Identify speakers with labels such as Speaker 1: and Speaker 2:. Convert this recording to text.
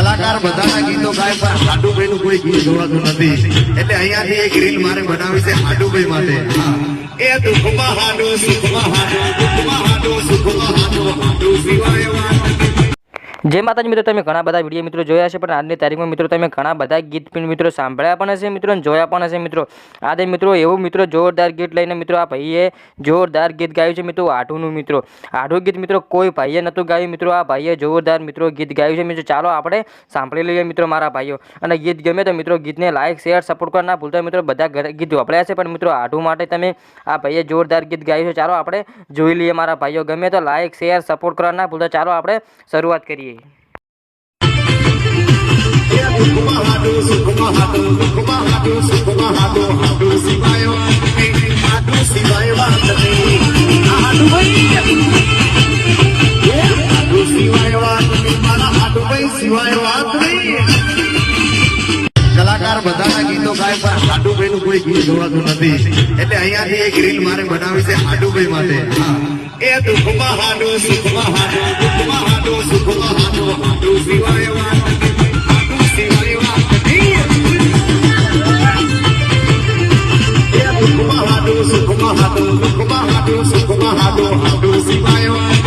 Speaker 1: કલાકાર બધાના ગીતો ગાય, પણ હાડુભાઈ નું કોઈ ગીત જોવાતું નથી. એટલે અહીંયાથી એક રીલ મારે બનાવી છે હાડુભાઈ માટે. એ દુઃખમાં હાડુ સુખમાં હાડુ
Speaker 2: જય માતાજી મિત્રો, તમે ઘણા બધા વીડિયો મિત્રો જોયા છે પણ આજની તારીખમાં મિત્રો તમે ઘણા બધા ગીત મિત્રો સાંભળ્યા પણ હશે મિત્રો જોયા પણ હશે મિત્રો. આજે મિત્રો એવું મિત્રો જોરદાર ગીત લઈને મિત્રો આ ભાઈએ જોરદાર ગીત ગાયું છે મિત્રો આઠુંનું મિત્રો. આઠું ગીત મિત્રો કોઈ ભાઈએ નહોતું ગાયું મિત્રો, આ ભાઈએ જોરદાર મિત્રો ગીત ગાયું છે મિત્રો. ચાલો આપણે સાંભળી લઈએ મિત્રો મારા ભાઈઓ. અને ગીત ગમે તો મિત્રો ગીતને લાઈક શેર સપોર્ટ કરવા ના ભૂલતા મિત્રો બધા ગીત વપરાયા છે, પણ મિત્રો આઠું માટે તમે આ ભાઈએ જોરદાર ગીત ગાયું છે. ચાલો આપણે જોઈ લઈએ મારા ભાઈઓ. ગમે તો લાઈક શેર સપોર્ટ કરવા ના ભૂલતા ચાલો આપણે શરૂઆત કરીએ.
Speaker 1: દુઃખમાં હાડુ સુખમાં હાડુ દુઃખમાં હાડુ સુખમાં હાડુ હાડુ સિવાય વાત નહીં હાડુ સિવાય વાત નહીં આ હાડુભાઈ એ હાડુ સિવાય વાત નહીં મારા હાડુભાઈ સિવાય વાત નહીં કલાકાર બધાના ગીતો ગાય પણ કોઈ ગીત જોવાતું નથી. એટલે અહીંયાથી એક રીલ મારે બનાવી છે હાડુભાઈ માટે. એ દુઃખમાં હાડો સુખમાં હાડો દુઃખમાં હાડો સુખમાં હાડો, હાડુ સિવાય વાત હાડુ સુખમાં હાડુ દુઃખમાં હાડુ સુખમાં હાડુ હાડુ સિવાય વાત નહીં